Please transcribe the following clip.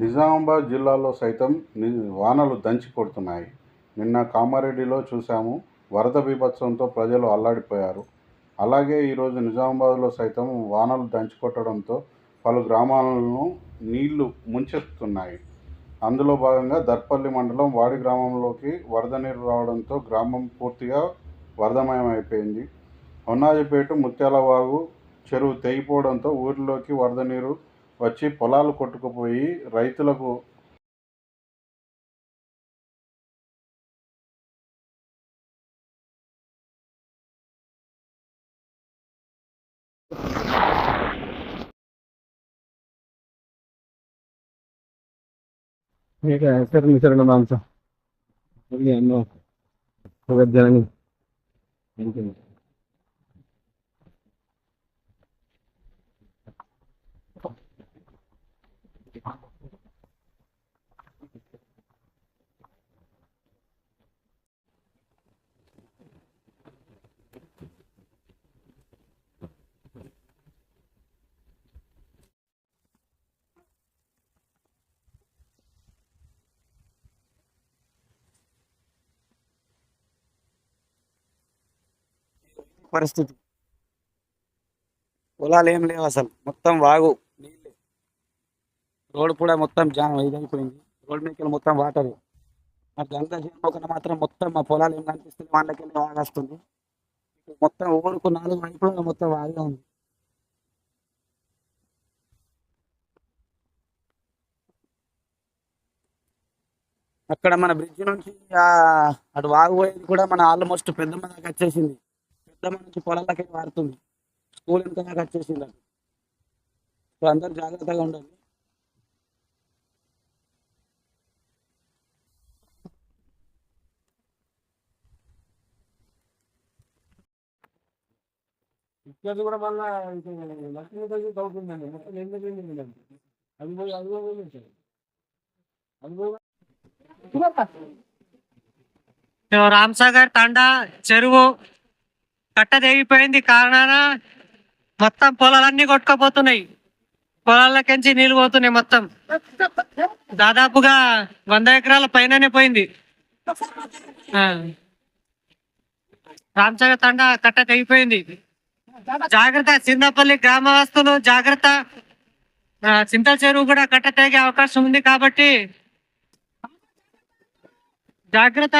నిజామాబాద్ జిల్లాలో సైతం ని వానలు దంచి కొడుతున్నాయి. నిన్న కామారెడ్డిలో చూసాము వరద బీభత్సంతో ప్రజలు అల్లాడిపోయారు. అలాగే ఈరోజు నిజామాబాద్లో సైతం వానలు దంచి కొట్టడంతో పలు గ్రామాలను నీళ్ళు ముంచెత్తున్నాయి అందులో భాగంగా దర్పల్లి మండలం వాడి గ్రామంలోకి వరద నీరు రావడంతో గ్రామం పూర్తిగా వరదమయం అయిపోయింది హొన్నాజిపేట ముత్యాలవాగు చెరువు తెగిపోవడంతో ఊరిలోకి వరద నీరు వచ్చి పొలాలు కొట్టుకుపోయి రైతులకు ठीक है सर मिसळ नाम से बोलिए हम लोग भगत जननी थैंक यू పరిస్థితి. పొలాలు ఏం లేవు అసలు. మొత్తం వాగు నీళ్ళే రోడ్డు కూడా మొత్తం జామ్ ఇదైపోయింది. రోడ్ మీద మొత్తం వాటర్. మా గంగా ఒకటి మాత్రం మొత్తం మా పొలాలు ఏం కనిపిస్తుంది వాళ్ళకి వెళ్ళి వాగేస్తుంది మొత్తం ఊరుకు నాలుగు వైపులా మొత్తం వాగే ఉంది. అక్కడ మన బ్రిడ్జ్ నుంచి అటు వాగు పోయేది కూడా మన ఆల్మోస్ట్ పెద్దమ్మ దాకా వచ్చేసింది. నుంచి పొలాలకి మారుతుంది. స్కూల్ ఎంత దాకా వచ్చేసింది అది సో అందరు జాగ్రత్తగా ఉండాలి ఇక్కడ కూడా మళ్ళా లక్ష్మీ తగ్గి తగ్గుతుందండి మొత్తం అది పోయి అది కూడా పోయింది సార్. అది పోయి రామ్సాగర్ తండా చెరువు. కట్ట తెగిపోయింది కారణాన మొత్తం పొలాలన్నీ కొట్టుకపోతున్నాయి. పొలాలకించి నీళ్ళు పోతున్నాయి మొత్తం. దాదాపుగా వంద ఎకరాల పైననే పోయింది. రామచంద్ర తండ తండా కట్ట తెగిపోయింది జాగ్రత్త సిందపల్లి గ్రామవాసులు జాగ్రత్త. చింతల చెరువు కూడా కట్ట తెగే అవకాశం ఉంది కాబట్టి జాగ్రత్త.